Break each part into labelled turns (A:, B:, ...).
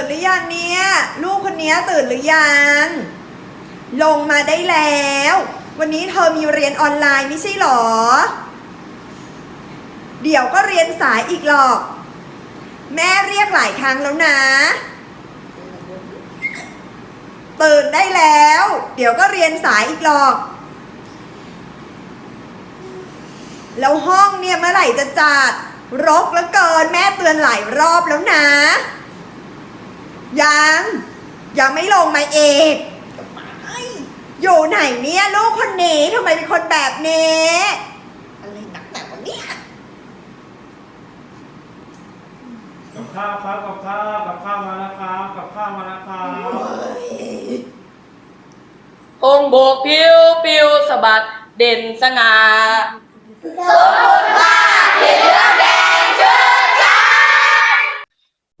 A: ่นหรือยังเนี่ย ลูกคนนี้ตื่นหรือยัง ลงมาได้แล้ว วันนี้เธอมีเรียนออนไลน์ไม่ใช่หรอ เดี๋ยวก็เรียนสายอีกหรอก แม่เรียกหลายครั้งแล้วนะ ตื่นได้แล้ว เดี๋ยวก็เรียนสายอีกหรอก แล้วห้องเนี่ยเมื่อไหร่จะจัดรกแล้วเกินแม่เตือนหลายรอบแล้วนะ ยังยังไม่ลงมาเอกอยู่ไหนเนี่ยลูกคนนี้ทำไมเป็นคนแบบนี้
B: อะไรหนักแต่วันนี้
C: กับข้าวครับกับข้าวกับข้าวมาแล้วครับกับข้าวมาแล้วครับ
D: องค์โบกผิวปิวสะบัดเด่นสง่า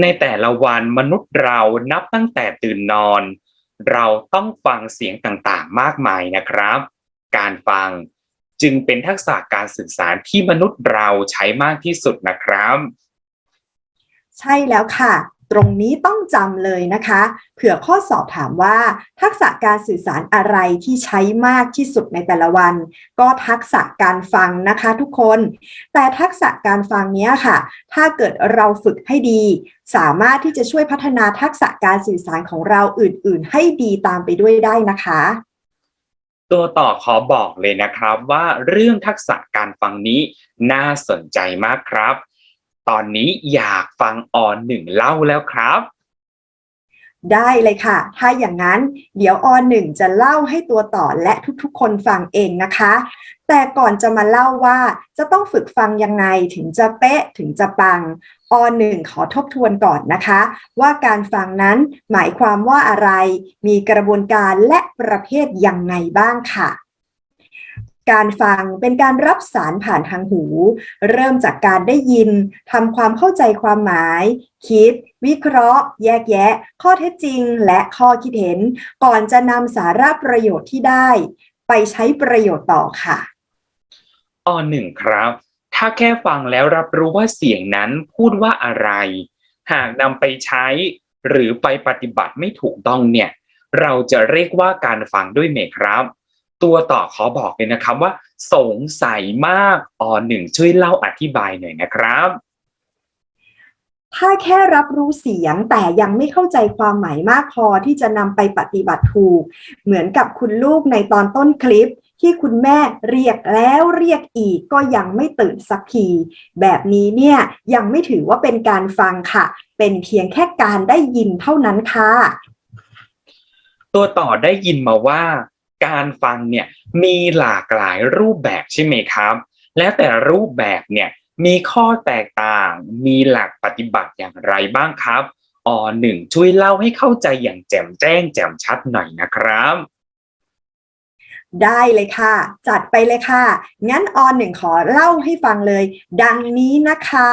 E: ในแต่ละวันมนุษย์เรานับตั้งแต่ตื่นนอน เราต้องฟังเสียงต่างๆ มากมายนะครับ การฟังจึงเป็นทักษะการสื่อสารที่มนุษย์เราใช้มากที่สุดนะครับ
A: ใช่แล้วค่ะ ตรงนี้ต้องจำเลยนะคะ เผื่อข้อสอบถามว่า ทักษะการสื่อสารอะไรที่ใช้มากที่สุดในแต่ละวัน ก็ทักษะการฟังนะคะทุกคน แต่ทักษะการฟังเนี้ยค่ะ ถ้าเกิดเราฝึกให้ดี สามารถที่จะช่วยพัฒนาทักษะการสื่อสารของเราอื่น ๆ ให้ดีตามไปด้วยได้นะคะ
E: ตัวต่อขอบอกเลยนะครับว่าเรื่องทักษะการฟังนี้น่าสนใจมากครับ ตอนนี้อยากฟังออนหนึ่งเล่าแล้วครับ
A: ได้เลยค่ะ ถ้าอย่างนั้นเดี๋ยวอหนึ่งจะเล่าให้ตัวต่อและทุกๆ คนฟังเองนะคะ แต่ก่อนจะมาเล่าว่าจะต้องฝึกฟังยังไงถึงจะเป๊ะถึงจะปังอหนึ่งขอทบทวนก่อนนะคะ ว่าการฟังนั้นหมายความว่าอะไร มีกระบวนการและประเภทยังไงบ้างค่ะ การฟังเป็นการรับสารผ่านทางหู เริ่มจากการได้ยินทำความเข้าใจความหมาย คิด วิเคราะห์ แยกแยะ ข้อเท็จจริง และข้อคิดเห็น ก่อนจะนำสาระประโยชน์ที่ได้ ไปใช้ประโยชน์ต่อค่ะ
E: อหนึ่งครับ ถ้าแค่ฟังแล้วรับรู้ว่าเสียงนั้นพูดว่าอะไร หากนำไปใช้ หรือไปปฏิบัติไม่ถูกต้องเนี่ย เราจะเรียกว่าการฟังด้วยไหมครับ ตัวต่อขอบอกเลยนะครับว่า สงสัยมากอหนึ่งช่วยเล่าอธิบายหน่อยนะครับ
A: ถ้าแค่รับรู้เสียงแต่ยังไม่เข้าใจความหมายมากพอที่จะนำไปปฏิบัติถูก เหมือนกับคุณลูกในตอนต้นคลิปที่คุณแม่เรียกแล้วเรียกอีกก็ยังไม่ตื่นสักที แบบนี้เนี่ยยังไม่ถือว่าเป็นการฟังค่ะ เป็นเพียงแค่การได้ยินเท่านั้นค่ะ
E: ตัวต่อได้ยินมาว่า การฟังเนี่ยมีหลากหลายรูปแบบใช่ไหมครับ และแต่รูปแบบเนี่ยมีข้อแตกต่างมีหลักปฏิบัติอย่างไรบ้างครับอหนึ่งช่วยเล่าให้เข้าใจอย่างแจ่มแจ้งแจ่มชัดหน่อยนะครับ
A: ได้เลยค่ะ จัดไปเลยค่ะ งั้นอหนึ่งขอเล่าให้ฟังเลย ดังนี้นะคะ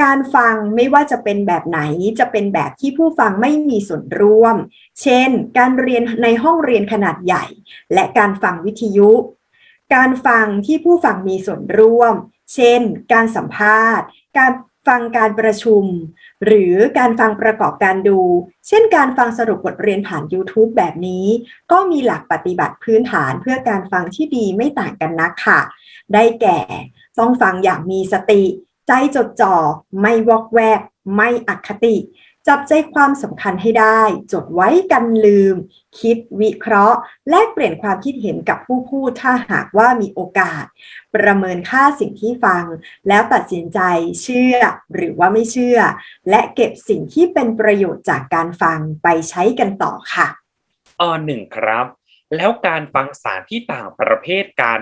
A: การฟังไม่ว่าจะเป็นแบบไหนจะเป็นแบบที่ผู้ฟังไม่มีส่วนร่วม เช่น การเรียนในห้องเรียนขนาดใหญ่ และการฟังวิทยุ การฟังที่ผู้ฟังมีส่วนร่วม เช่น การสัมภาษณ์ การฟังการประชุม หรือการฟังประกอบการดู เช่นการฟังสรุปบทเรียนผ่าน YouTube แบบนี้ ก็มีหลักปฏิบัติพื้นฐานเพื่อการฟังที่ดีไม่ต่างกันนักค่ะ ได้แก่ ต้องฟังอย่างมีสติ ใจจดจ่อไม่วอกแวก ไม่อคติ จับใจความสำคัญให้ได้ จดไว้กันลืม คิดวิเคราะห์ แลกเปลี่ยนความคิดเห็นกับผู้พูดถ้าหากว่ามีโอกาส ประเมินค่าสิ่งที่ฟัง แล้วตัดสินใจเชื่อหรือว่าไม่เชื่อ และเก็บสิ่งที่เป็นประโยชน์จากการฟังไปใช้กันต่อค่ะ
E: อหนึ่งครับ แล้วการฟังสารที่ต่างประเภทกัน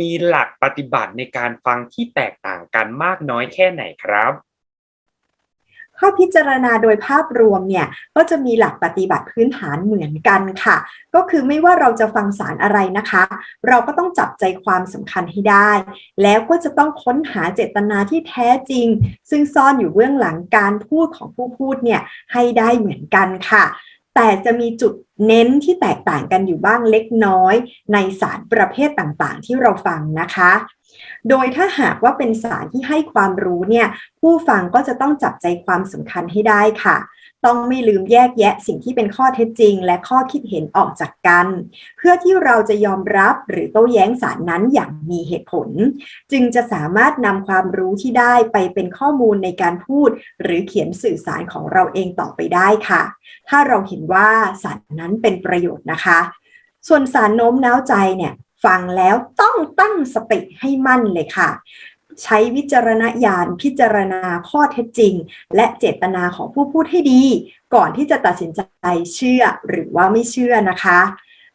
E: มีหลักปฏิบัติในการฟังที่แตกต่างกันมากน้อยแค่ไหนครับ
A: ถ้าพิจารณาโดยภาพรวมเนี่ยก็จะมีหลักปฏิบัติพื้นฐานเหมือนกันค่ะ ก็คือไม่ว่าเราจะฟังสารอะไรนะคะ เราก็ต้องจับใจความสำคัญให้ได้ แล้วก็จะต้องค้นหาเจตนาที่แท้จริง ซึ่งซ่อนอยู่เบื้องหลังการพูดของผู้พูดเนี่ยให้ได้เหมือนกันค่ะ แต่จะมีจุดเน้นที่แตกต่างกันอยู่บ้างเล็กน้อย ในสารประเภทต่างๆ ที่เราฟังนะคะ โดยถ้าหากว่าเป็นสารที่ให้ความรู้เนี่ยผู้ฟังก็จะต้องจับใจความสำคัญให้ได้ค่ะ ต้องไม่ลืมแยกแยะสิ่งที่เป็นข้อเท็จจริง และข้อคิดเห็นออกจากกัน เพื่อที่เราจะยอมรับหรือโต้แย้งสารนั้นอย่างมีเหตุผล จึงจะสามารถนำความรู้ที่ได้ไปเป็นข้อมูลในการพูด หรือเขียนสื่อสารของเราเองต่อไปได้ค่ะ ถ้าเราเห็นว่าสารนั้นเป็นประโยชน์นะคะ ส่วนสารโน้มน้าวใจเนี่ยฟังแล้วต้องตั้งสติให้มั่นเลยค่ะ ใช้วิจารณญาณพิจารณาข้อเท็จจริง และเจตนาของผู้พูดให้ดี ก่อนที่จะตัดสินใจเชื่อหรือว่าไม่เชื่อนะคะ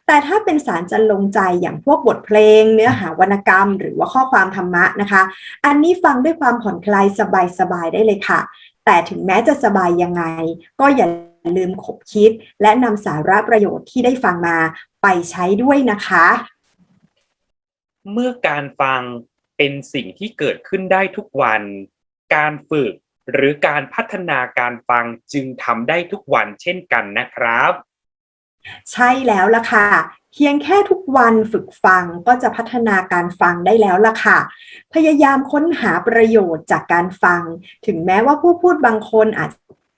A: แต่ถ้าเป็นสารจันลงใจอย่างพวกบทเพลง เนื้อหาวรรณกรรม หรือว่าข้อความธรรมะนะคะ อันนี้ฟังด้วยความผ่อนคลายสบายๆได้เลยค่ะ แต่ถึงแม้จะสบายยังไง ก็อย่าลืมขบคิด และนำสาระประโยชน์ที่ได้ฟังมาไปใช้ด้วยนะคะ
E: เมื่อการฟัง เป็นสิ่งที่เกิดขึ้นได้ทุกวัน การฝึกหรือการพัฒนาการฟังจึงทำได้ทุกวันเช่นกันนะครับ
A: ใช่แล้วล่ะค่ะ เพียงแค่ทุกวันฝึกฟังก็จะพัฒนาการฟังได้แล้วล่ะค่ะ พยายามค้นหาประโยชน์จากการฟัง ถึงแม้ว่าผู้พูดบางคนอาจ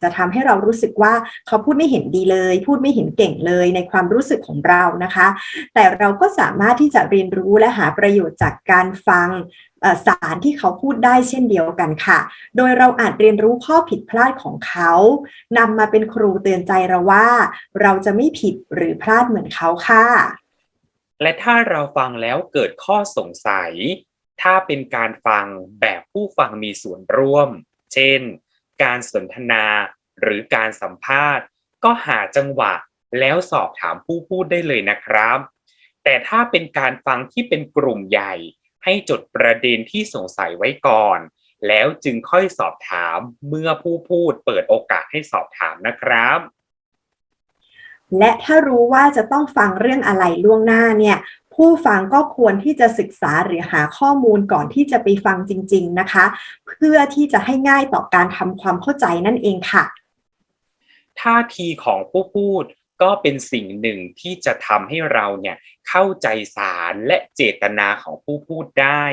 A: จะทำให้เรารู้สึกว่าเขาพูดไม่เห็นดีเลย พูดไม่เห็นเก่งเลยในความรู้สึกของเรานะคะ แต่เราก็สามารถที่จะเรียนรู้และหาประโยชน์จากการฟังสารที่เขาพูดได้เช่นเดียวกันค่ะ โดยเราอาจเรียนรู้ข้อผิดพลาดของเขานำมาเป็นครูเตือนใจเราว่า เราจะไม่ผิดหรือพลาดเหมือนเขาค่ะ
E: และถ้าเราฟังแล้วเกิดข้อสงสัย ถ้าเป็นการฟังแบบผู้ฟังมีส่วนร่วม เช่น การสนทนาหรือการสัมภาษณ์ ก็หาจังหวะแล้วสอบถามผู้พูดได้เลยนะครับ แต่ถ้าเป็นการฟังที่เป็นกลุ่มใหญ่ ให้จดประเด็นที่สงสัยไว้ก่อน แล้วจึงค่อยสอบถามเมื่อผู้พูดเปิดโอกาสให้สอบถามนะครับ
A: และถ้ารู้ว่าจะต้องฟังเรื่องอะไรล่วงหน้าเนี่ย ผู้ฟังก็ควรที่จะศึกษาหรือหาข้อมูลก่อนที่จะไปฟังจริง ๆนะคะ เพื่อที่จะให้ง่ายต่อการทำความเข้าใจนั่นเองค่ะ
E: ท่าทีของผู้พูดก็เป็นสิ่งหนึ่งที่จะทำให้เราเนี่ยเข้าใจสารและเจตนาของผู้พูดได้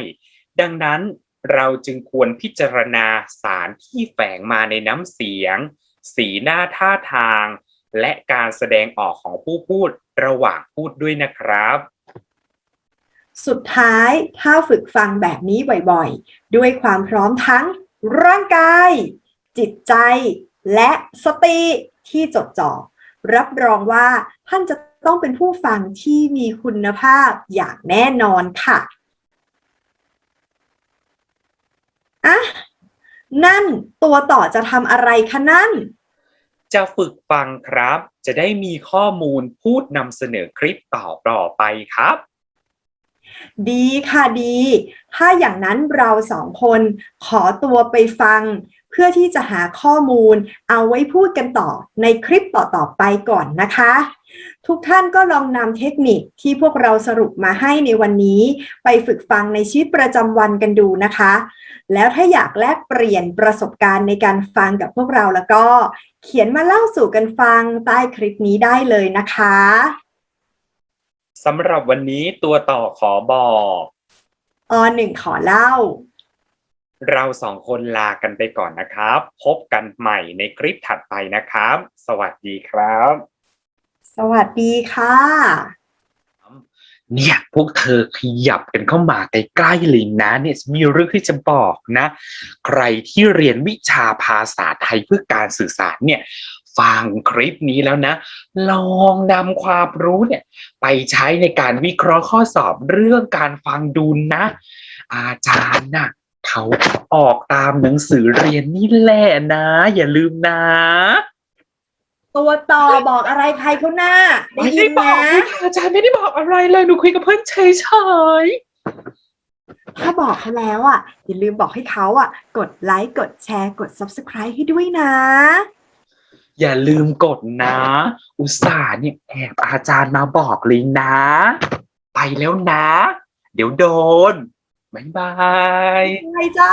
E: ดังนั้นเราจึงควรพิจารณาสารที่แฝงมาในน้ำเสียง สีหน้าท่าทาง และการแสดงออกของผู้พูดระหว่างพูดด้วยนะครับ
A: สุดท้ายถ้าฝึกฟังแบบนี้บ่อยๆ ด้วยความพร้อมทั้งร่างกาย จิตใจ และสติที่จดจ่อรับรองว่าท่านจะต้องเป็นผู้ฟังที่มีคุณภาพอย่างแน่นอนค่ะอะนั่นตัวต่อจะทำอะไรคะนั่น
E: จะฝึกฟังครับ จะได้มีข้อมูลพูดนำเสนอคลิปต่อต่อไปครับ
A: ดีค่ะดี ถ้าอย่างนั้นเราสองคนขอตัวไปฟัง เพื่อที่จะหาข้อมูลเอาไว้พูดกันต่อในคลิปต่อๆไปก่อนนะคะ ทุกท่านก็ลองนำเทคนิคที่พวกเราสรุปมาให้ในวันนี้ ไปฝึกฟังในชีวิตประจำวันกันดูนะคะ แล้วถ้าอยากแลกเปลี่ยนประสบการณ์ในการฟังกับพวกเราแล้วก็ เขียนมาเล่าสู่กันฟังใต้คลิปนี้ได้เลยนะคะ
E: สำหรับวันนี้ตัวต่อขอบอก
A: อหนึ่งขอเล่า
E: เราสองคนลากันไปก่อนนะครับ พบกันใหม่ในคลิปถัดไปนะครับ สวัสดีครับ
A: สวัสดีค่ะ
E: เนี่ย พวกเธอขยับกันเข้ามาใกล้ๆเลยนะเนี่ยมีเรื่องที่จะบอกนะ ใครที่เรียนวิชาภาษาไทยเพื่อการสื่อสารเนี่ย ฟังคลิปนี้แล้วนะ ลองนำความรู้เนี่ยไปใช้ในการวิเคราะห์ข้อสอบเรื่องการฟังดูนะ อาจารย์น่ะเขาออกตามหนังสือเรียนนี่แหละนะ อย่าลืมนะ
A: ตัวต่อบอกอะไรใครเขาหน้าได้
E: ไม่
A: ยิ
E: ได้
A: น
E: บอก
A: นะ
E: ด้วยค่ะอาจารย์ไม่ได้บอกอะไรเลยหนูคุยกับเพื่อนเฉยๆ
A: ถ้าบอกเขาแล้วอะ อย่าลืมบอกให้เขาอะ กดไลค์กดแชร์กด subscribe ให้ด้วยนะ
E: อย่าลืมกดนะ อุตส่าห์เนี่ยแอบอาจารย์มาบอกเลยนะ ไปแล้วนะ เดี๋ยวโดน บ๊ายบาย
A: ไปจ้า